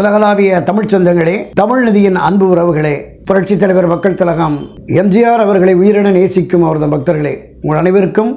உலகளாவிய தமிழ்ச் சொந்தங்களே தமிழ் நிதியின் அன்பு உறவுகளே புரட்சித் தலைவர் மக்கள் திலகம் எம்ஜிஆர் அவர்களை உயிரின நேசிக்கும் அவரது பக்தர்களே உங்கள் அனைவருக்கும்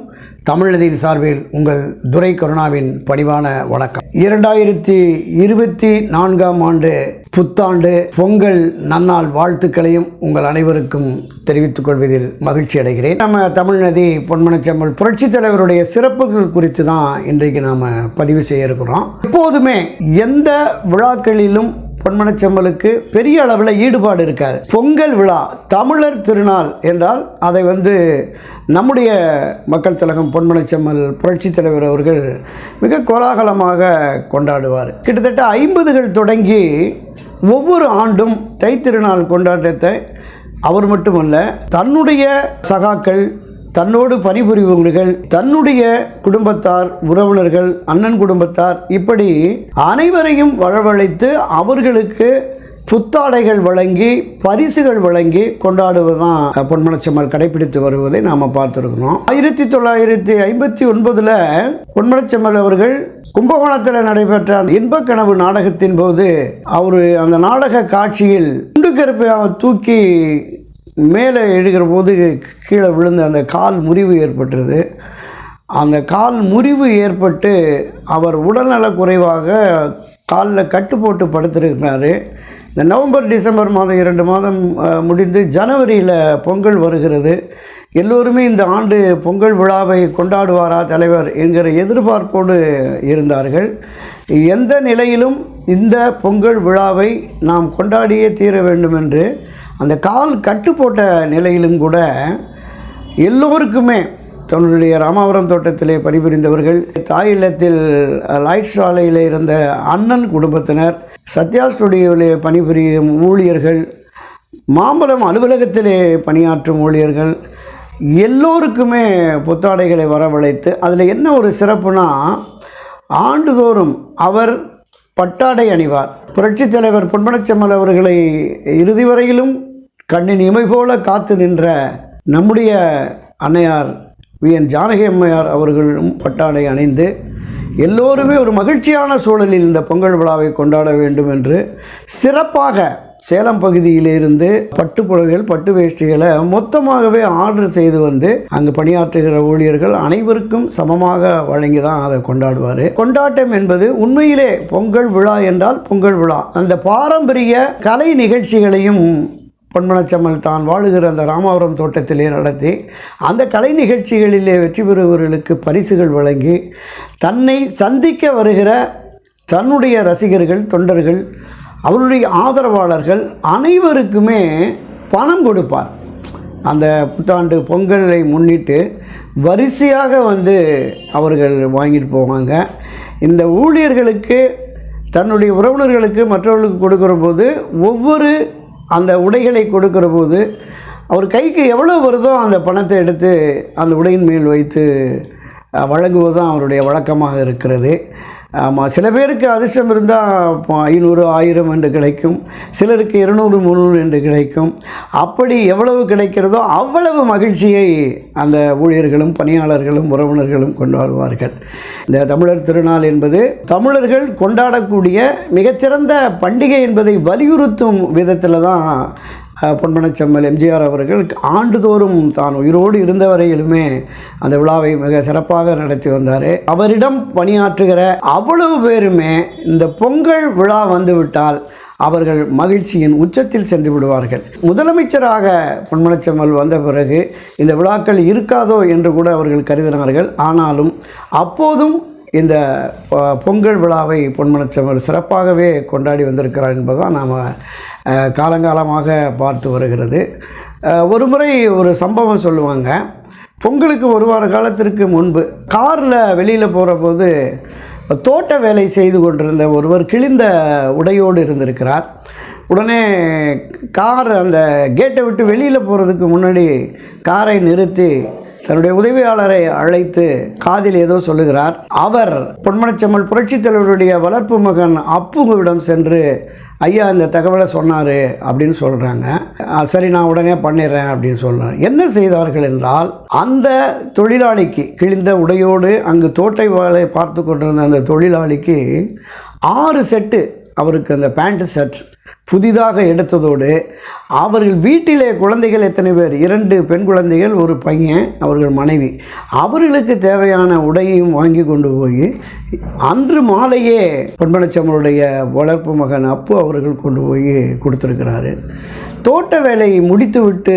தமிழ்நதியின் சார்பில் உங்கள் துரை கருணாவின் பணிவான வணக்கம். இரண்டாயிரத்தி இருபத்தி நான்காம் ஆண்டு புத்தாண்டு பொங்கல் நன்னாள் வாழ்த்துக்களையும் உங்கள் அனைவருக்கும் தெரிவித்துக் கொள்வதில் மகிழ்ச்சி அடைகிறேன். நம்ம தமிழ்நதி பொன்மனச்செம்மல் புரட்சித் தலைவருடைய சிறப்புகள் குறித்து தான் இன்றைக்கு நாம் பதிவு செய்ய இருக்கிறோம். எப்போதுமே எந்த விழாக்களிலும் பொன்மனச்செம்மலுக்கு பெரிய அளவில் ஈடுபாடு இருக்காது. பொங்கல் விழா தமிழர் திருநாள் என்றால் அதை வந்து நம்முடைய மக்கள் திலகம் பொன்மனச்செம்மல் புரட்சித் தலைவர் அவர்கள் மிக கோலாகலமாக கொண்டாடுவார். கிட்டத்தட்ட ஐம்பதுகள் தொடங்கி ஒவ்வொரு ஆண்டும் தைத்திருநாள் கொண்டாட்டத்தை அவர் மட்டுமல்ல தன்னுடைய சகாக்கள் தன்னோடு பணிபுரிபவர்கள் தன்னுடைய குடும்பத்தார் உறவினர்கள் அண்ணன் குடும்பத்தார் இப்படி அனைவரையும் வரவழைத்து அவர்களுக்கு புத்தாடைகள் வழங்கி பரிசுகள் வழங்கி கொண்டாடுவதுதான் பொன்மனச்சம்மல் கடைபிடித்து வருவதை நாம் பார்த்துருக்கிறோம். ஆயிரத்தி தொள்ளாயிரத்தி ஐம்பத்தி ஒன்பதில் பொன்மனச்சம்மல் அவர்கள் கும்பகோணத்தில் நடைபெற்ற அந்த இன்பக்கனவு நாடகத்தின் போது அவர் அந்த நாடக காட்சியில் குண்டு கருப்பை அவர் தூக்கி மேலே எழுகிற போது கீழே விழுந்து அந்த கால் முறிவு ஏற்பட்டுருது அந்த கால் முறிவு ஏற்பட்டு அவர் உடல்நல குறைவாக காலில் கட்டு போட்டு படுத்திருக்கிறாரு. இந்த நவம்பர் டிசம்பர் மாதம் இரண்டு மாதம் முடிந்து ஜனவரியில் பொங்கல் வருகிறது. எல்லோருமே இந்த ஆண்டு பொங்கல் விழாவை கொண்டாடுவாரா தலைவர் என்கிற எதிர்பார்ப்போடு இருந்தார்கள். எந்த நிலையிலும் இந்த பொங்கல் விழாவை நாம் கொண்டாடியே தீர வேண்டும் என்று அந்த கால் கட்டு போட்ட நிலையிலும் கூட எல்லோருக்குமே தன்னுடைய ராமாவரம் தோட்டத்திலே பணிபுரிந்தவர்கள் தாய் இல்லத்தில் லைட் சாலையில் இருந்த அண்ணன் குடும்பத்தினர் சத்யா ஸ்டுடியோவிலே பணிபுரியும் ஊழியர்கள் மாம்பழம் அலுவலகத்திலே பணியாற்றும் ஊழியர்கள் எல்லோருக்குமே புத்தாடைகளை வரவழைத்து அதில் என்ன ஒரு சிறப்புனா ஆண்டுதோறும் அவர் பட்டாடை அணிவார். புரட்சித் தலைவர் பொன்பனச்செம்மல் அவர்களை இறுதி வரையிலும் கண்ணின் இமை போல காத்து நின்ற நம்முடைய அன்னையார் வி. என். ஜானகி அம்மையார் அவர்களும் பட்டாடை அணிந்து எல்லோருமே ஒரு மகிழ்ச்சியான சூழலில் இந்த பொங்கல் விழாவை கொண்டாட வேண்டும் என்று சிறப்பாக சேலம் பகுதியிலிருந்து பட்டு புடவைகள் பட்டு வேஷ்டிகளை மொத்தமாகவே ஆர்டர் செய்து வந்து அங்கு பணியாற்றுகிற ஊழியர்கள் அனைவருக்கும் சமமாக வழங்கி தான் அதை கொண்டாடுவார். கொண்டாட்டம் என்பது உண்மையிலே பொங்கல் விழா என்றால் பொங்கல் விழா. அந்த பாரம்பரிய கலை நிகழ்ச்சிகளையும் பொன்மனச்சம்மல் தான் வாழுகிற அந்த ராமாபுரம் தோட்டத்திலே நடத்தி அந்த கலை நிகழ்ச்சிகளிலே வெற்றி பெறுபவர்களுக்கு பரிசுகள் வழங்கி தன்னை சந்திக்க வருகிற தன்னுடைய ரசிகர்கள் தொண்டர்கள் அவருடைய ஆதரவாளர்கள் அனைவருக்குமே பணம் கொடுப்பார். அந்த புத்தாண்டு பொங்கலை முன்னிட்டு வரிசையாக வந்து அவர்கள் வாங்கிட்டு போவாங்க. இந்த ஊழியர்களுக்கு தன்னுடைய உறவினர்களுக்கு மற்றவர்களுக்கு கொடுக்குற போது ஒவ்வொரு அந்த உடைகளை கொடுக்குற போது அவர் கைக்கு எவ்வளோ வருதோ அந்த பணத்தை எடுத்து அந்த உடையின் மேல் வைத்து வழங்குவது தான் அவருடைய வழக்கமாக இருக்கிறது. ஆமாம் சில பேருக்கு அதிர்ஷ்டம் இருந்தால் ஐநூறு ஆயிரம் என்று கிடைக்கும். சிலருக்கு இருநூறு முந்நூறு என்று கிடைக்கும். அப்படி எவ்வளவு கிடைக்கிறதோ அவ்வளவு மகிழ்ச்சியை அந்த ஊழியர்களும் பணியாளர்களும் உறவினர்களும் கொண்டாடுவார்கள். இந்த தமிழர் திருநாள் என்பது தமிழர்கள் கொண்டாடக்கூடிய மிகச்சிறந்த பண்டிகை என்பதை வலியுறுத்தும் விதத்தில் தான் பொன்மனச்செம்மல் எம்ஜிஆர் அவர்கள் ஆண்டுதோறும் தான் உயிரோடு இருந்த வரையிலுமே அந்த விழாவை மிக சிறப்பாக நடத்தி வந்தார். அவரிடம் பணியாற்றுகிற அவ்வளவு பேருமே இந்த பொங்கல் விழா வந்துவிட்டால் அவர்கள் மகிழ்ச்சியின் உச்சத்தில் சென்று விடுவார்கள். முதலமைச்சராக பொன்மனச்செம்மல் வந்த பிறகு இந்த விழாக்கள் இருக்காதோ என்று கூட அவர்கள் கருதினார்கள். ஆனாலும் அப்போதும் இந்த பொங்கல் விழாவை பொன்மனச்சமர் சிறப்பாகவே கொண்டாடி வந்திருக்கிறார் என்பதுதான் நாம் காலங்காலமாக பார்த்து வருகிறது. ஒரு முறை ஒரு சம்பவம் சொல்லுவாங்க. பொங்கலுக்கு ஒரு வார காலத்திற்கு முன்பு காரில் வெளியில் போகிற போது தோட்ட வேலை செய்து கொண்டிருந்த ஒருவர் கிழிந்த உடையோடு இருந்திருக்கிறார். உடனே கார் அந்த கேட்டை விட்டு வெளியில் போகிறதுக்கு முன்னாடி காரை நிறுத்தி தன்னுடைய உதவியாளரை அழைத்து காதில் ஏதோ சொல்லுகிறார். அவர் பொன்மனச்செம்மல் புரட்சித் தலைவருடைய வளர்ப்பு மகன் அப்புவிடம் சென்று ஐயா இந்த தகவலை சொன்னார் அப்படின்னு சொல்கிறாங்க சரி நான் உடனே பண்ணிடுறேன் அப்படின்னு சொல்கிறார் என்ன செய்தார்கள் என்றால் அந்த தொழிலாளிக்கு கிழிந்த உடையோடு அங்கு தோட்டை வேலை பார்த்து கொண்டிருந்த அந்த தொழிலாளிக்கு ஆறு செட்டு அவருக்கு அந்த பேண்ட்டு ஷர்ட் புதிதாக எடுத்ததோடு அவர்கள் வீட்டிலே குழந்தைகள் எத்தனை பேர்? இரண்டு பெண் குழந்தைகள் ஒரு பையன் அவர்கள் மனைவி. அவர்களுக்கு தேவையான உடையும் வாங்கி கொண்டு போய் அன்று மாலையே பொன்பனச்சம்மனுடைய வளர்ப்பு மகன் அப்பு அவர்கள் கொண்டு போய் கொடுத்துருக்கிறாரு. தோட்ட வேலையை முடித்துவிட்டு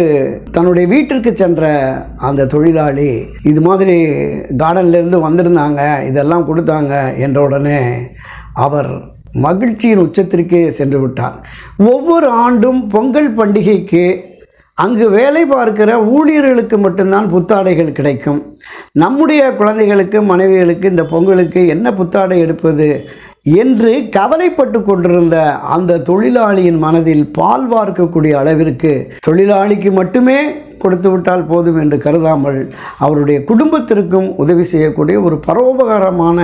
தன்னுடைய வீட்டிற்கு சென்ற அந்த தொழிலாளி இது மாதிரி கார்டன்லேருந்து வந்திருந்தாங்க இதெல்லாம் கொடுத்தாங்க என்ற உடனே அவர் மகிழ்ச்சியின் உச்சத்திற்கே சென்று விட்டார் ஒவ்வொரு ஆண்டும் பொங்கல் பண்டிகைக்கு அங்கு வேலை பார்க்கிற ஊழியர்களுக்கு மட்டும்தான் புத்தாடைகள் கிடைக்கும். நம்முடைய குழந்தைகளுக்கு மனைவிகளுக்கு இந்த பொங்கலுக்கு என்ன புத்தாடை எடுப்பது என்று கவலைப்பட்டு கொண்டிருந்த அந்த தொழிலாளியின் மனதில் பால் வார்க்கக்கூடிய அளவிற்கு தொழிலாளிக்கு மட்டுமே கொடுத்து விட்டால் போதும் என்று கருதாமல் அவருடைய குடும்பத்திற்கும் உதவி செய்யக்கூடிய ஒரு பரோபகாரமான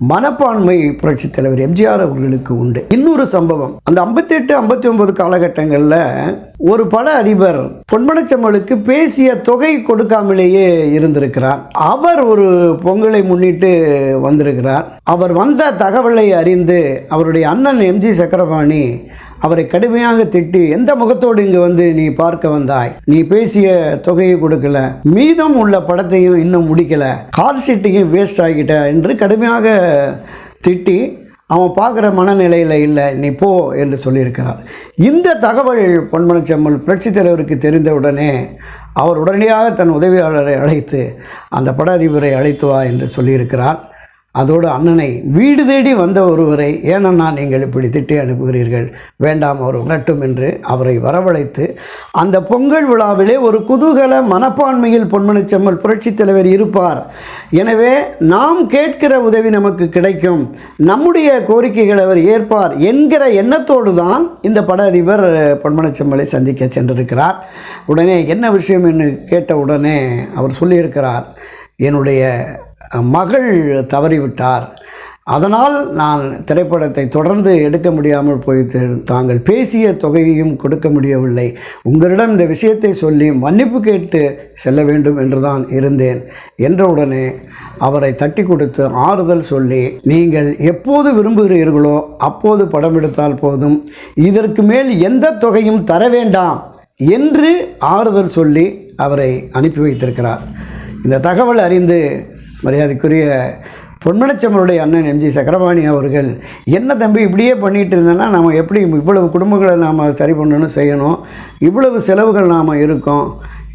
மனப்பான்மை புரட்சித் தலைவர் எம்ஜிஆர் அவர்களுக்கு உண்டு. இன்னொரு சம்பவம். அந்த ஐம்பத்தி எட்டு ஐம்பத்தி ஒன்பது காலகட்டங்களில் ஒரு பட அதிபர் பொன்மனச்சம்மளுக்கு பேசிய தொகை கொடுக்காமலேயே இருந்திருக்கிறார். அவர் ஒரு பொங்கலை முன்னிட்டு வந்திருக்கிறார். அவர் வந்த தகவலை அறிந்து அவருடைய அண்ணன் எம்ஜி சக்கரபாணி அவரை கடுமையாக திட்டி எந்த முகத்தோடு இங்கு வந்து நீ பார்க்க வந்தாய்? நீ பேசிய தொகையை கொடுக்கல. மீதம் உள்ள படத்தையும் இன்னும் முடிக்கல. கால் சீட்டையும் வேஸ்ட் ஆகிட்ட என்று கடுமையாக திட்டி அவன் பார்க்குற மனநிலையில் இல்லை. நீ போ என்று சொல்லியிருக்கிறார். இந்த தகவல் பொன்மனச்செம்மல் புரட்சித் தலைவருக்கு தெரிந்தவுடனே அவர் உடனடியாக தன் உதவியாளரை அழைத்து அந்த பட அதிபரை அழைத்து வா என்று சொல்லியிருக்கிறார். அதோடு அண்ணனை வீடு தேடி வந்த ஒருவரை ஏனண்ணா நீங்கள் இப்படி திட்டி அனுப்புகிறீர்கள் வேண்டாம் அவர் உணட்டும் என்று அவரை வரவழைத்து அந்த பொங்கல் விழாவிலே ஒரு குதூகல மனப்பான்மையில் பொன்மனச்செம்மல் புரட்சித் தலைவர் இருப்பார். எனவே நாம் கேட்கிற உதவி நமக்கு கிடைக்கும். நம்முடைய கோரிக்கைகளை அவர் ஏற்பார் என்கிற எண்ணத்தோடு தான் இந்த பட அதிபர் பொன்மனச்செம்மலை சந்திக்க சென்றிருக்கிறார். உடனே என்ன விஷயம் என்று கேட்ட உடனே அவர் சொல்லியிருக்கிறார் என்னுடைய மகள் தவறிவிட்டார். அதனால் நான் திரைப்படத்தை தொடர்ந்து எடுக்க முடியாமல் போய் தாங்கள் பேசிய தொகையையும் கொடுக்க முடியவில்லை. உங்களிடம் இந்த விஷயத்தை சொல்லி மன்னிப்பு கேட்டு செல்ல வேண்டும் என்று தான் இருந்தேன். என்றவுடனே அவரை தட்டி கொடுத்து ஆறுதல் சொல்லி நீங்கள் எப்போது விரும்புகிறீர்களோ அப்போது படம் எடுத்தால் போதும். இதற்கு மேல் எந்த தொகையும் தர வேண்டாம் என்று ஆறுதல் சொல்லி அவரை அனுப்பி வைத்திருக்கிறார். இந்த தகவல் அறிந்து மரியாதைக்குரிய பொன்மனச்சம்மருடைய அண்ணன் எம்ஜி சக்கரபாணி அவர்கள் என்ன தம்பி இப்படியே பண்ணிகிட்டு இருந்தேன்னா நாம் எப்படி இவ்வளவு குடும்பங்களை நாம் சரி பண்ணணும் செய்யணும்? இவ்வளவு செலவுகள் நாம் இருக்கோம்.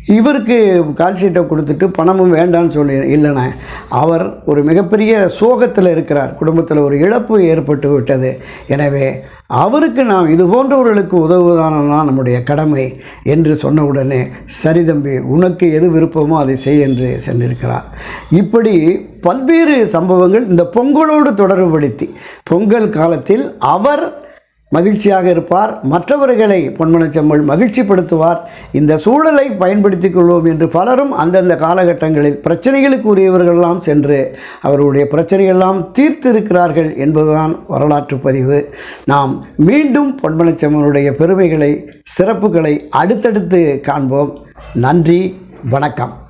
இவருக்கு கால்ஷீட்டை கொடுத்துட்டு பணமும் வேண்டான்னு சொல்லி இல்லைண்ணே. அவர் ஒரு மிகப்பெரிய சோகத்தில் இருக்கிறார். குடும்பத்தில் ஒரு இழப்பு ஏற்பட்டு விட்டது. எனவே அவருக்கு நாம் இது போன்றவர்களுக்கு உதவுதானா நம்முடைய கடமை என்று சொன்ன உடனே சரி தம்பி உனக்கு எது விருப்பமோ அதை செய் என்று சென்றிருக்கிறார். இப்படி பல்வேறு சம்பவங்கள் இந்த பொங்கலோடு தொடர்புபடுத்தி பொங்கல் காலத்தில் அவர் மகிழ்ச்சியாக இருப்பார். மற்றவர்களை பொன்மனச்செம்மல் மகிழ்ச்சிப்படுத்துவார். இந்த சூழலை பயன்படுத்திக் கொள்வோம் என்று பலரும் அந்தந்த காலகட்டங்களில் பிரச்சனைகளுக்கு உரியவர்களெல்லாம் சென்று அவருடைய பிரச்சனைகளெல்லாம் தீர்த்திருக்கிறார்கள் என்பதுதான் வரலாற்று பதிவு. நாம் மீண்டும் பொன்மனச்செம்மனுடைய பெருமைகளை சிறப்புகளை அடுத்தடுத்து காண்போம். நன்றி வணக்கம்.